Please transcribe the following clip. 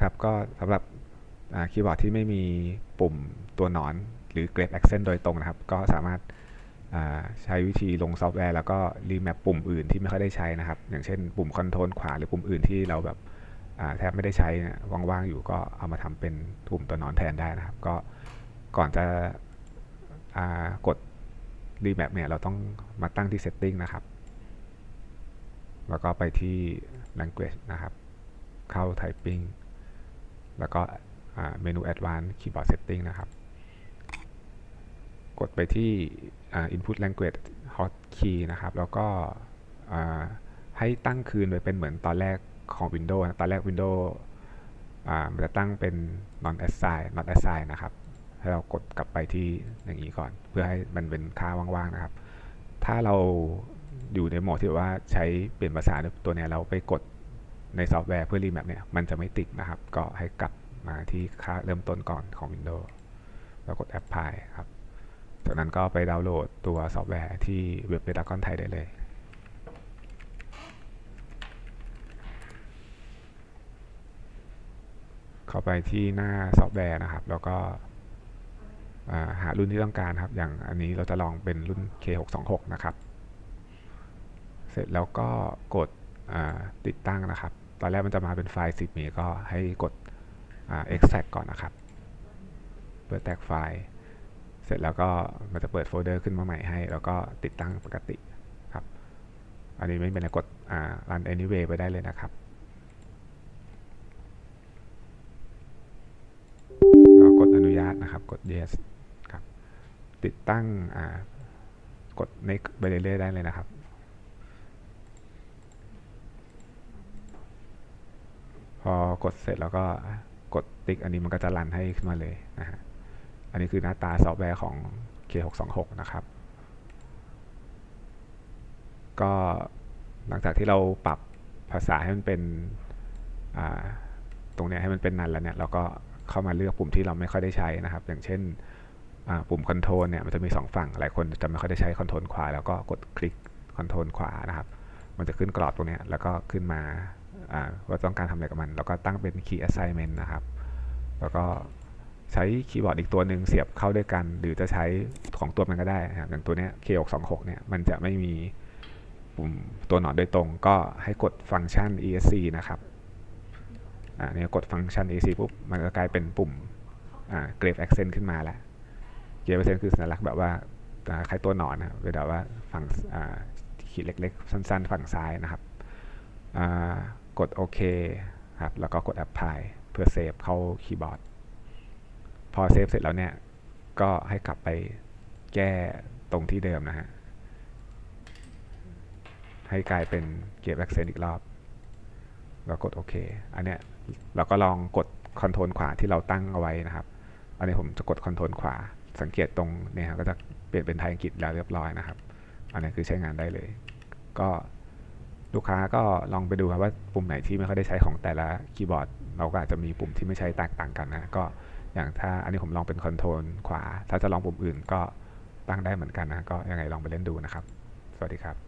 ครับก็สำหรับคีย์บอร์ดที่ไม่มีปุ่มตัวหนอน หรือ Grep Accent โดยตรงนะครับ ก็สามารถาใช้วิธีลงซอฟต์แวร์แล้วก็รีแมปปุ่มอื่นที่ไม่ค่อยได้ใช้นะครับ อย่างเช่นปุ่มคอนโทรลขวาหรือปุ่มอื่นที่เราแบบแทบไม่ได้ใช้นะว่างๆอยู่ก็เอามาทำเป็นปุ่มตัวหนอนแทนได้นะครับ ก็ก่อนจะกดรีแมปเนี่ยเราต้องมาตั้งที่ Setting นะครับ แล้วก็ไปที่ Language นะครับ เข้า Typing แล้วก็เมนู Advanced Keyboard Setting นะครับ กดไปที่อ่า Input Language Hotkey นะครับ แล้วก็ให้ตั้งคืนไว้เป็นเหมือนตอนแรกของ Windows ตอนแรก Windows มันจะตั้งเป็น non assign not assign นะครับ ให้เรากดกลับไปที่อย่างนี้ก่อน เพื่อให้มันเป็นค่าว่างๆนะครับ ถ้าเราอยู่ในโหมดที่ว่าใช้เปลี่ยนภาษาตัวนี้เราไปกด ในซอฟต์แวร์เพื่อรีแมปเนี่ยมันจะไม่ติดนะครับ ก็ให้กลับมาที่ค่าเริ่มต้นก่อนของ Windows แล้วกด Apply ครับจากนั้นก็ไปดาวน์โหลดตัวซอฟต์แวร์ที่เว็บเ e ดากอนไทยได้เลย เข้าไปที่หน้าซอฟต์แวร์นะครับ แล้วก็หารุ่นที่ต้องการครับ อย่างอันนี้เราจะลองเป็นรุ่น K626 นะครับ เสร็จแล้วก็กดติดตั้งนะครับ ตอนแรกมันจะมาเป็นไฟล์ 10 เมกก็ให้กด extract ก่อนนะครับ เปิดแตกไฟล์ เสร็จแล้วก็มันจะเปิดโฟลเดอร์ขึ้นมาใหม่ให้ แล้วก็ติดตั้งปกติครับ อันนี้ไม่เป็นไรกด run anyway ไปได้เลยนะครับกดอนุญาตนะครับ กด yes ครับ ติดตั้งกด next ไปเรื่อยๆได้เลยนะครับ พอกดเสร็จแล้วก็กดติ๊กอันนี้มันก็จะรันให้ขึ้นมาเลยนะฮะ อันนี้คือหน้าตาซอฟต์แวร์ของ K626 นะครับ ก็หลังจากที่เราปรับภาษาให้มันเป็นตรงนี้ให้มันเป็นนันแล้วเนี่ยเราก็เข้ามาเลือกปุ่มที่เราไม่ค่อยได้ใช้นะครับ อย่างเช่นปุ่มคอนโทรลเนี่ยมันจะมี 2 ฝั่ง หลายคนจะไม่ค่อยได้ใช้คอนโทรลขวา แล้วก็กดคลิกคอนโทรลขวานะครับ มันจะขึ้นกรอบตรงนี้แล้วก็ขึ้นมา ว่าต้องการทำอะไรกับมัน แล้วก็ตั้งเป็น key assignment นะครับ แล้วก็ใช้คีย์บอร์ดอีกตัวหนึ่งเสียบเข้าด้วยกัน หรือจะใช้ของตัวมันก็ได้นะครับอย่างตัวเนี้ย K626 เนี่ยมันจะไม่มีปุ่มตัวหนอนโดยตรง ก็ให้กดฟังก์ชัน ESC นะครับอ่าเนี่ยกดฟังก์ชัน ESC ปุ๊บมันก็กลายเป็นปุ่มอ่า Grave Accent ขึ้นมาแล้ว Grave Accent คือสัญลักษณ์แบบว่าอ่าคล้ายตัวหนอนนะครับแบบว่าฝั่งอ่าขีดเล็กๆ สั้นๆ ฝั่งซ้ายนะครับอ่า กดโอเคครับแล้วก็กด Apply เพื่อเซฟเข้าคีย์บอร์ด พอเซฟเสร็จแล้วเนี่ย ก็ให้กลับไปแก้ตรงที่เดิมนะฮะ ให้กลายเป็นเก็บ accent อีกรอบแล้วกดโอเค อันเนี้ยเราก็ลองกดคอนโทรลขวาที่เราตั้งเอาไว้นะครับ อันนี้ผมจะกดคอนโทรลขวา สังเกตตรงเนี่ยก็จะเปลี่ยนเป็นไทยอังกฤษแล้วเรียบร้อยนะครับ อันนี้คือใช้งานได้เลย ก็ ลูกค้าก็ลองไปดูครับว่าปุ่มไหนที่ไม่ค่อยได้ใช้ของแต่ละคีย์บอร์ด เราก็อาจจะมีปุ่มที่ไม่ใช้แตกต่างกันนะก็อย่างถ้าอันนี้ผมลองเป็นคอนโทรลขวา ถ้าจะลองปุ่มอื่นก็ตั้งได้เหมือนกันนะก็ยังไงลองไปเล่นดูนะครับ สวัสดีครับ